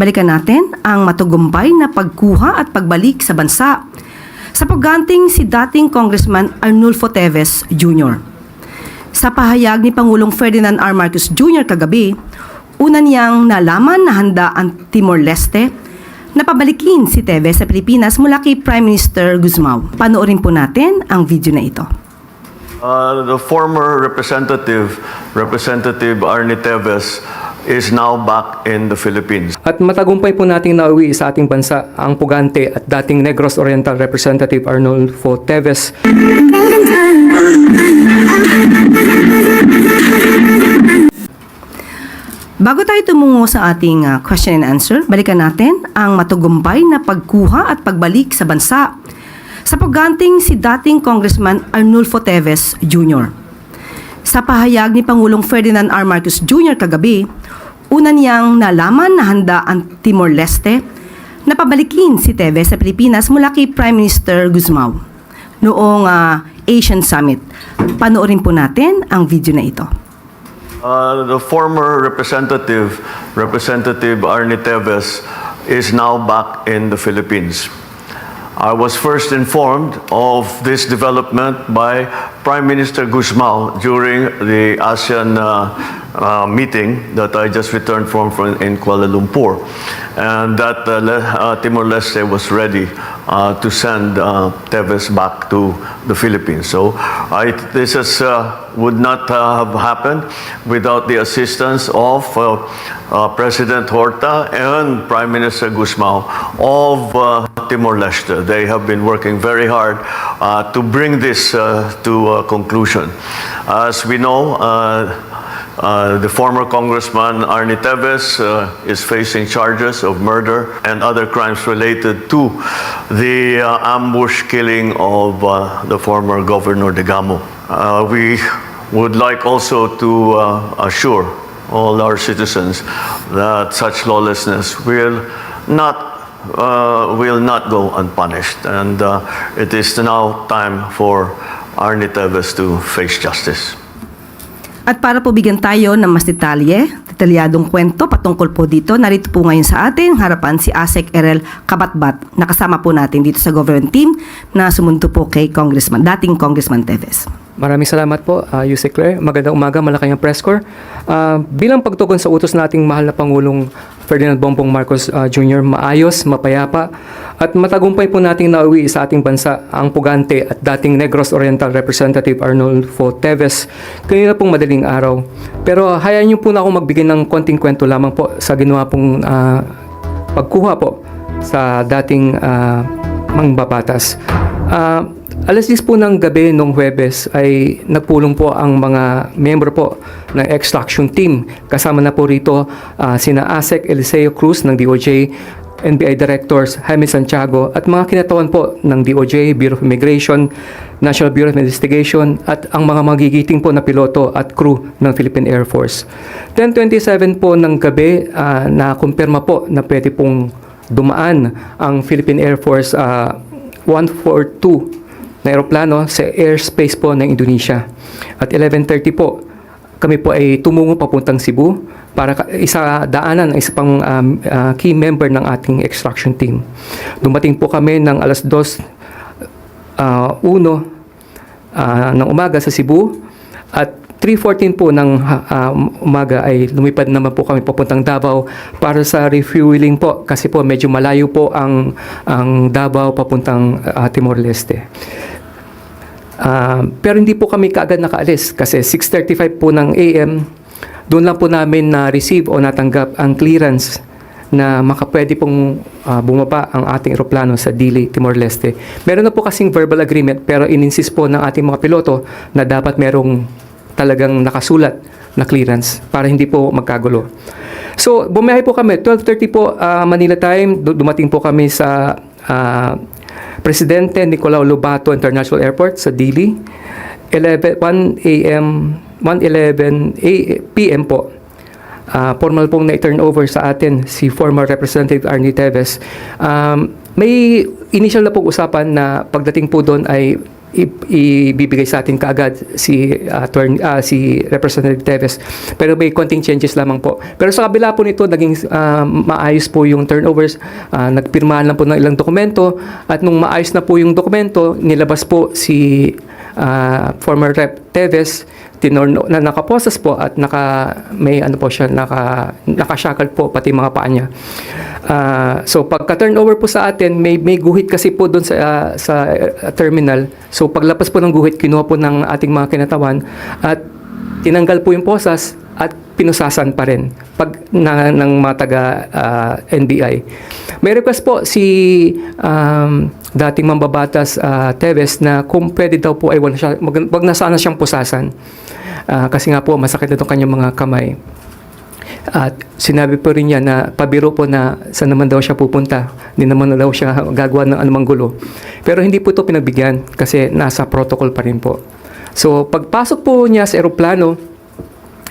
balikan natin ang matugumpay na pagkuha at pagbalik sa bansa sa pagganting si dating Congressman Arnulfo Teves Jr. Sa pahayag ni Pangulong Ferdinand R. Marcos Jr. kagabi, una niyang nalaman na handa ang Timor-Leste na pabalikin si Teves sa Pilipinas mula kay Prime Minister Guzmao. Panoorin po natin ang video na ito. Uh, the former representative, Representative Arnie Teves, is now back in the Philippines. At matagumpay po nating nauwi sa ating bansa ang pugante at dating Negros Oriental Representative Arnolfo Teves Bago tayo tumungo sa ating uh, question and answer, balikan natin ang matugumpay na pagkuha at pagbalik sa bansa sa pagganting si dating Congressman Arnulfo Teves Jr. Sa pahayag ni Pangulong Ferdinand R. Marcos Jr. kagabi, una niyang nalaman na handa ang Timor-Leste na pabalikin si Teves sa Pilipinas mula kay Prime Minister Guzmao noong uh, Asian Summit. Panoorin po natin ang video na ito. Uh, the former representative, Representative Arnie Teves, is now back in the Philippines. I was first informed of this development by Prime Minister Guzmao during the ASEAN uh, uh, meeting that I just returned from, from in Kuala Lumpur, and that uh, uh, Timor-Leste was ready uh, to send uh, Teves back to the Philippines. So I, this is, uh, would not have happened without the assistance of President Horta and Prime Minister Guzmao of uh, Timor-Leste. They have been working very hard to bring this to a conclusion. As we know, uh, the former Congressman Arnie Teves uh, is facing charges of murder and other crimes related to the uh, ambush killing of uh, the former Governor de Gamo. Uh, we would like also to uh, assure all our citizens that such lawlessness will not will not go unpunished, and it is now time for Arnie Teves to face justice. At para po bigyan tayo ng mas detalye, detalyadong kwento patungkol po dito, narito po ngayon sa atin harapan si Asek Erel Kabatbat. Nakasama po natin dito sa government team na sumunto po kay Congressman, dating Congressman Teves. Maraming salamat po, uh, Yusek Claire. Magandang umaga, Malacanang Press Corps. Uh, bilang pagtugon sa utos nating mahal na Pangulong Ferdinand Bongbong Marcos uh, Jr., maayos, mapayapa, at matagumpay po nating nauwi sa ating bansa ang pugante at dating Negros Oriental Representative Arnolfo Teves kanina pong madaling araw. Pero hayaan niyo po na ako magbigay ng konting kwento lamang po sa ginawa pong uh, pagkuha po sa dating uh, mangbabatas. Uh, alas 10 po ng gabi nung Huwebes ay nagpulong po ang mga miyembro po ng extraction team. Kasama na po rito uh, sina Asek Eliseo Cruz ng DOJ, NBI Directors Jaime Santiago at mga kinatawan po ng DOJ, Bureau of Immigration, National Bureau of Investigation at ang mga magigiting po na piloto at crew ng Philippine Air Force. 10.27 po ng gabi uh, na kumpirma po na pwede pong dumaan ang Philippine Air Force uh, 142 na aeroplano sa airspace po ng Indonesia. At 11.30 po, kami po ay tumungo papuntang Cebu para isa daanan isa pang um, uh, key member ng ating extraction team. Dumating po kami ng alas 2 uh, uno uh, ng umaga sa Cebu at 3.14 po ng uh, umaga ay lumipad naman po kami papuntang Davao para sa refueling po kasi po medyo malayo po ang, ang Davao papuntang uh, Timor-Leste. Ah, pero hindi po kami kaagad nakaalis kasi 6.35 po ng AM, doon lang po namin na-receive o natanggap ang clearance na makapwede pong ah, bumaba ang ating eroplano sa Dili, Timor-Leste. Meron na po kasing verbal agreement pero ininsist po ng ating mga piloto na dapat merong talagang nakasulat na clearance para hindi po magkagulo. So, bumiyahe po kami. 12.30 po ah, Manila time. Du- Dumating po kami sa ah, Presidente Nicolau Lobato International Airport sa Dili. 11, 1 a.m. 1.11 a- p.m. po. Ah, formal pong na-turn over sa atin si former Representative Arnie Teves. Um, may initial na pong usapan na pagdating po doon ay ibibigay sa atin kaagad si attorney ah, si Representative Teves. Pero may konting changes lamang po. Pero sa kabila po nito naging ah, maayos po yung turnovers. Ah, nagpirmahan lang po ng ilang dokumento at nung maayos na po yung dokumento, nilabas po si ah, former Rep Teves tinorno na nakaposas po at naka may ano po siya naka nakashackle po pati mga paa niya. Ah, so pagka turnover po sa atin may may guhit kasi po doon sa ah, sa ah, terminal. So paglapas po ng guhit kinuha po ng ating mga kinatawan at tinanggal po yung posas pinusasan pa rin pag na, ng mga taga ah, NBI. May request po si um, dating mambabatas ah, Teves na kung pwede daw po ay wag na, sana siyang pusasan. Ah, kasi nga po masakit na itong kanyang mga kamay. At sinabi po rin niya na pabiro po na saan naman daw siya pupunta. Hindi naman daw siya gagawa ng anumang gulo. Pero hindi po ito pinagbigyan kasi nasa protocol pa rin po. So pagpasok po niya sa eroplano,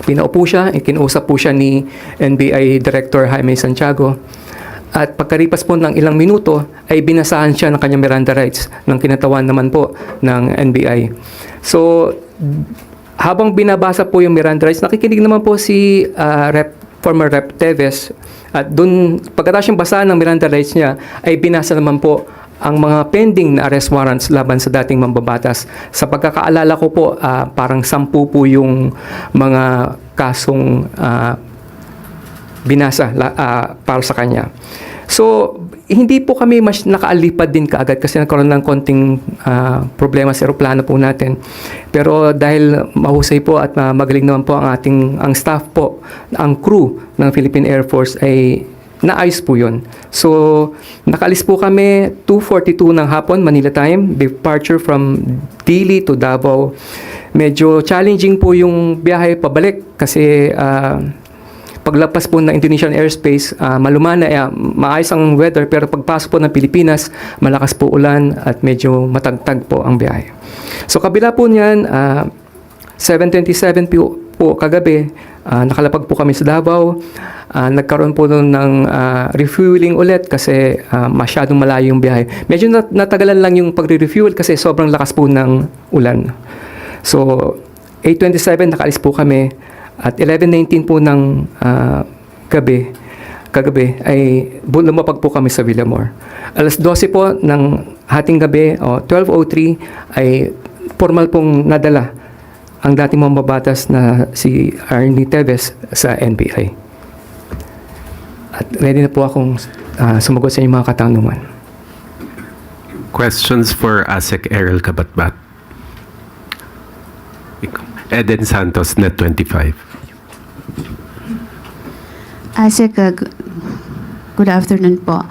pinaupo siya, ikinuusap po siya ni NBI Director Jaime Santiago. At pagkaripas po ng ilang minuto, ay binasahan siya ng kanyang Miranda rights ng kinatawan naman po ng NBI. So, habang binabasa po yung Miranda rights, nakikinig naman po si ah, Rep, former Rep Teves. At dun, pagkatapos yung basahan ng Miranda rights niya, ay binasa naman po ang mga pending na arrest warrants laban sa dating mambabatas. Sa pagkakaalala ko po, ah, parang sampu po yung mga kasong ah, binasa ah, para sa kanya. So, hindi po kami mas nakaalipad din kaagad kasi nagkaroon ng konting ah, problema sa aeroplano po natin. Pero dahil mahusay po at ah, magaling naman po ang ating ang staff po, ang crew ng Philippine Air Force ay naayos po yun. So, nakalis po kami 2.42 ng hapon, Manila time, departure from Dili to Davao. Medyo challenging po yung biyahe pabalik kasi ah, paglapas po ng Indonesian airspace, ah, malumana, eh, maayos ang weather, pero pagpasok po ng Pilipinas, malakas po ulan at medyo matagtag po ang biyahe. So kabila po niyan, ah, 7.27 po, po kagabi, ah, nakalapag po kami sa Davao. Ah, nagkaroon po nun ng ah, refueling ulit kasi ah, masyadong malayo yung biyahe. Medyo nat- natagalan lang yung pagre-refuel kasi sobrang lakas po ng ulan. So, 8.27 nakalis po kami at 11.19 po ng ah, gabi, kagabi ay lumapag po kami sa Villamor. Alas 12 po ng hating gabi o 12.03 ay formal pong nadala ang dating mambabatas na si Arnie Teves sa NBI. At ready na po akong ah, sumagot sa inyong mga katanungan. Questions for ASEC Errol Kabatbat. Eden Santos, Net 25. Asik, uh, good afternoon po.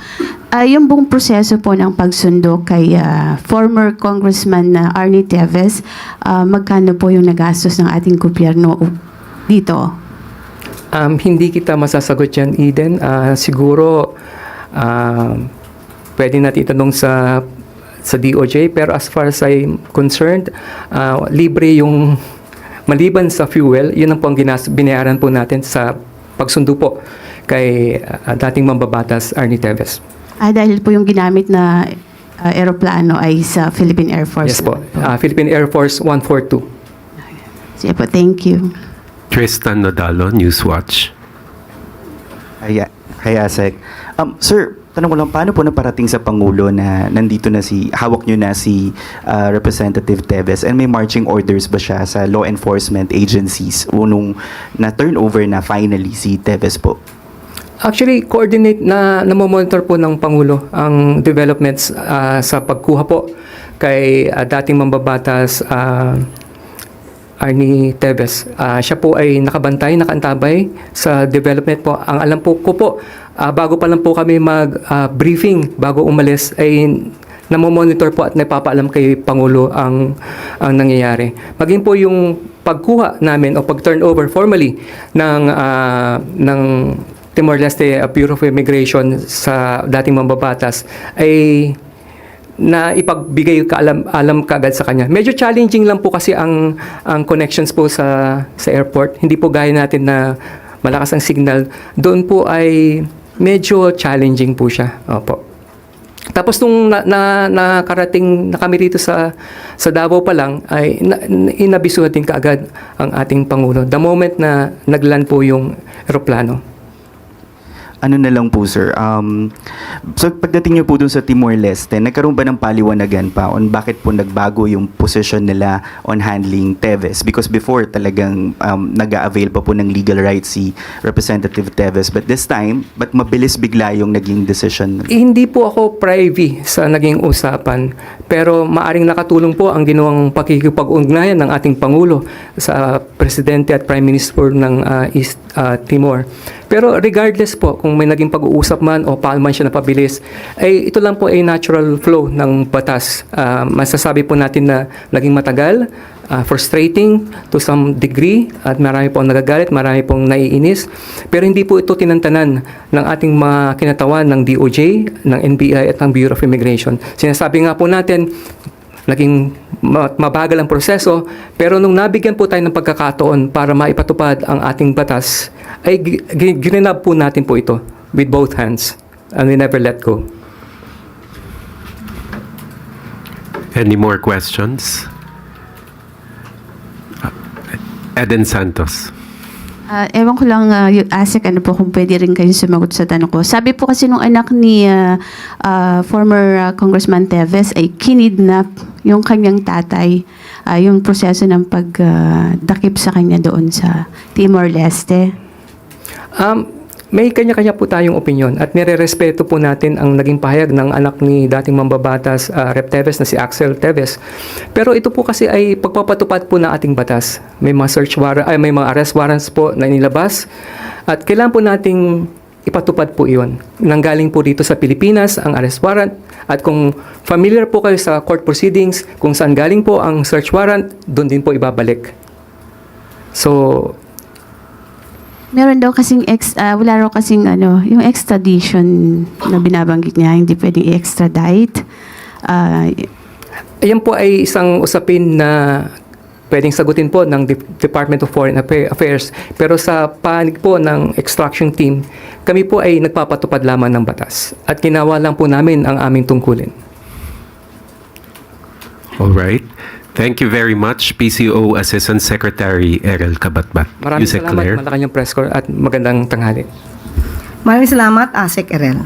Ah, yung buong proseso po ng pagsundo kay ah, former Congressman na Arnie Teves, ah, magkano po yung nagastos ng ating gobyerno dito? Um, hindi kita masasagot yan, Eden. Ah, siguro, ah, pwede natin itanong sa sa DOJ, pero as far as I'm concerned, ah, libre yung maliban sa fuel, yun ang po ang ginas, binayaran po natin sa pagsundo po kay ah, dating mambabatas Arnie Teves. Ah, dahil po yung ginamit na ah, eroplano ay sa Philippine Air Force. Yes po. Ah, Philippine Air Force 142. Sige po, thank you. Tristan Nodalo, Newswatch. Hi, hi Asek. Um, sir, tanong ko lang, paano po naparating sa Pangulo na nandito na si, hawak nyo na si uh, Representative Teves and may marching orders ba siya sa law enforcement agencies o nung na-turnover na finally si Teves po? Actually, coordinate na namomonitor po ng Pangulo ang developments ah, sa pagkuha po kay ah, dating mambabatas ah, Arnie Teves. Ah, siya po ay nakabantay, nakantabay sa development po. Ang alam po ko po, ah, bago pa lang po kami mag-briefing, bago umalis, ay namomonitor po at napapaalam kay Pangulo ang, ang nangyayari. Maging po yung pagkuha namin o pag-turnover formally ng, ah, ng Timor-Leste Bureau of Immigration sa dating mambabatas ay na ipagbigay kaalam alam kaagad sa kanya. Medyo challenging lang po kasi ang ang connections po sa sa airport. Hindi po gaya natin na malakas ang signal. Doon po ay medyo challenging po siya. Opo. Tapos nung na, na, nakarating na kami rito sa sa Davao pa lang ay na- inabisuhan din kaagad ang ating pangulo. The moment na nagland po yung eroplano. Ano na lang po sir, um, so pagdating niyo po dun sa Timor-Leste, nagkaroon ba ng paliwanagan pa on bakit po nagbago yung position nila on handling Teves? Because before talagang um, nag-avail pa po ng legal rights si Representative Teves. But this time, ba't mabilis bigla yung naging decision? Eh, Hindi po ako privy sa naging usapan, pero maaring nakatulong po ang ginawang pakikipag-ugnayan ng ating Pangulo sa Presidente at Prime Minister ng ah, East ah, Timor. Pero regardless po kung may naging pag-uusap man o paano man siya napabilis, ay ito lang po ay natural flow ng batas. Ah, masasabi po natin na naging matagal, ah, frustrating to some degree at marami pong nagagalit, marami pong naiinis. Pero hindi po ito tinantanan ng ating mga kinatawan ng DOJ, ng NBI at ng Bureau of Immigration. Sinasabi nga po natin, naging ma- mabagal ang proseso, pero nung nabigyan po tayo ng pagkakataon para maipatupad ang ating batas, ay gi- gi- gininab po natin po ito with both hands and we never let go. Any more questions? Uh, Eden Santos. Ah, ewan ko lang, uh, yung ASEC, ano po, kung pwede rin kayo sumagot sa tanong ko. Sabi po kasi nung anak ni ah, ah, former ah, Congressman Teves ay kinidnap yung kanyang tatay, ah, yung proseso ng pagdakip sa kanya doon sa Timor-Leste. Um, may kanya-kanya po tayong opinion at nire-respeto po natin ang naging pahayag ng anak ni dating mambabatas uh, Rep Teves na si Axel Teves. Pero ito po kasi ay pagpapatupad po ng ating batas. May mga search warrant, ay may mga arrest warrants po na inilabas at kailangan po nating ipatupad po iyon. Nanggaling po dito sa Pilipinas ang arrest warrant at kung familiar po kayo sa court proceedings, kung saan galing po ang search warrant, doon din po ibabalik. So, Meron daw kasing ex, ah, wala raw kasing ano, yung extradition na binabanggit niya, hindi pwedeng i-extradite. Ah, Ayan po ay isang usapin na pwedeng sagutin po ng Dep- Department of Foreign Affa- Affairs. Pero sa panig po ng extraction team, kami po ay nagpapatupad lamang ng batas. At ginawa lang po namin ang aming tungkulin. All right. Thank you very much, PCO Assistant Secretary Errol Kabatbat. Maraming Yusek salamat, Claire. Malacanang Press Corps at magandang tanghali. Maraming salamat, Asek Erel.